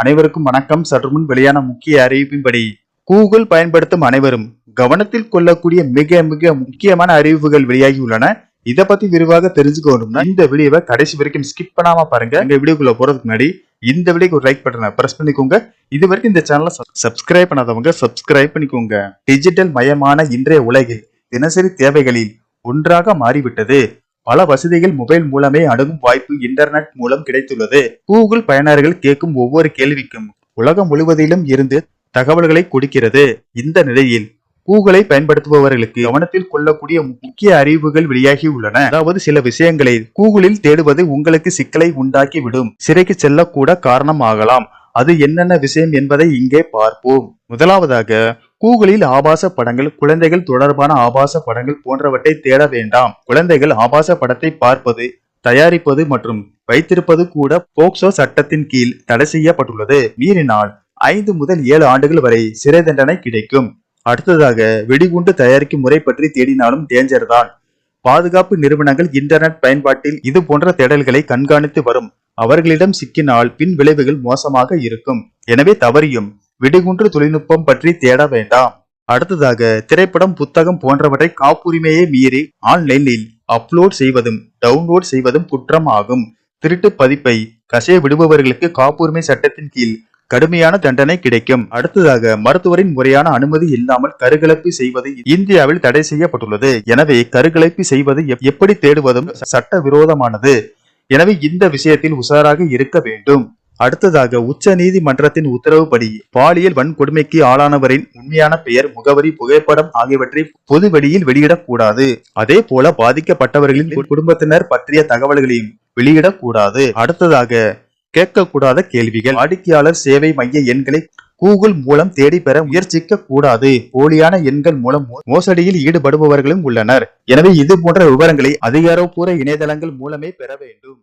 அனைவருக்கும் வணக்கம். சற்று முன் வெளியான முக்கிய அறிவிப்பின்படி கூகுள் பயன்படுத்தும் அனைவரும் கவனத்தில் கொள்ளக்கூடிய மிக மிக முக்கியமான அறிவிப்புகள் வெளியாகியுள்ளன. இதை பத்தி விரிவாக தெரிஞ்சுக்கணும்னா இந்த வீடியோவை கடைசி வரைக்கும் ஸ்கிப் பண்ணாம பாருங்க. இந்த வீடியோக்குள்ள போறதுக்கு முன்னாடி இந்த வீடியோக்கு ஒரு லைக் பட்டனை பிரஸ் பண்ணிக்கோங்க. இது வரைக்கும் இந்த சேனலை சப்ஸ்கிரைப் பண்ணாதவங்க சப்ஸ்கிரைப் பண்ணிக்கோங்க. டிஜிட்டல் மயமான இன்றைய உலகில் தினசரி தேவைகளில் ஒன்றாக மாறிவிட்டது. பல வசதிகள் மொபைல் மூலமே அணுகும் வாய்ப்பு இன்டர்நெட் மூலம் கிடைத்துள்ளது. கூகுள் பயனர்கள் கேட்கும் ஒவ்வொரு கேள்விக்கும் உலகம் முழுவதிலும் இருந்து தகவல்களை கொடுக்கிறது. இந்த நிலையில் கூகுளை பயன்படுத்துபவர்களுக்கு கவனத்தில் கொள்ளக்கூடிய முக்கிய அறிவுகள் வெளியாகி உள்ளன. அதாவது சில விஷயங்களை கூகுளில் தேடுவது உங்களுக்கு சிக்கலை உண்டாக்கி விடும் சிறைக்கு செல்லக்கூட காரணம் ஆகலாம் அது என்னென்ன விஷயம் என்பதை இங்கே பார்ப்போம். முதலாவதாக கூகுளில் ஆபாச படங்கள் குழந்தைகள் தொடர்பான ஆபாச படங்கள் போன்றவற்றை தேட வேண்டாம். குழந்தைகள் ஆபாச படத்தை பார்ப்பது தயாரிப்பது மற்றும் வைத்திருப்பது கூட போக்சோ சட்டத்தின் கீழ் தடை செய்யப்பட்டுள்ளது. மீறினால் ஐந்து முதல் ஏழு ஆண்டுகள் வரை சிறை தண்டனை கிடைக்கும். அடுத்ததாக வெடிகுண்டு தயாரிக்கும் முறை பற்றி தேடினாலும் டேஞ்சர் தான். பாதுகாப்பு நிறுவனங்கள் இன்டர்நெட் பயன்பாட்டில் இது போன்ற தேடல்களை கண்காணித்து வரும். அவர்களிடம் சிக்கினால் பின் விளைவுகள் மோசமாக இருக்கும். எனவே தவறியும் வெடிகுண்டு தொழில்நுட்பம் பற்றி தேட வேண்டாம். அடுத்ததாக திரைப்படம் புத்தகம் போன்றவற்றை காப்புரிமையை மீறி ஆன்லைனில் அப்லோட் செய்வதும் டவுன்லோட் செய்வதும் குற்றம் ஆகும் திருட்டு பதிப்பை கசைய விடுபவர்களுக்கு காப்புரிமை சட்டத்தின் கீழ் கடுமையான தண்டனை கிடைக்கும். அடுத்ததாக மருத்துவரின் முறையான அனுமதி இல்லாமல் கருகலப்பு செய்வது இந்தியாவில் தடை செய்யப்பட்டுள்ளது. எனவே கருகலப்பு செய்வது எப்- எப்படி தேடுவதும் சட்ட விரோதமானது எனவே இந்த விஷயத்தில் உஷாராக இருக்க வேண்டும். அடுத்ததாக உச்ச நீதிமன்றத்தின் உத்தரவுப்படி பாலியல் வன்கொடுமைக்கு ஆளானவரின் உண்மையான பெயர் முகவரி புகைப்படம் ஆகியவற்றை பொது வெளியில் வெளியிடக்கூடாது. அதே போல பாதிக்கப்பட்டவர்களின் குடும்பத்தினர் பற்றிய தகவல்களையும் வெளியிடக்கூடாது. அடுத்ததாக கேட்கக்கூடாத கேள்விகள். வாடிக்கையாளர் சேவை மைய எண்களை கூகுள் மூலம் தேடி பெற முயற்சிக்க கூடாது போலியான எண்கள் மூலம் மோசடியில் ஈடுபடுபவர்களும் உள்ளனர். எனவே இது போன்ற விவரங்களை அதிகாரப்பூர்வ இணையதளங்கள் மூலமே பெற வேண்டும்.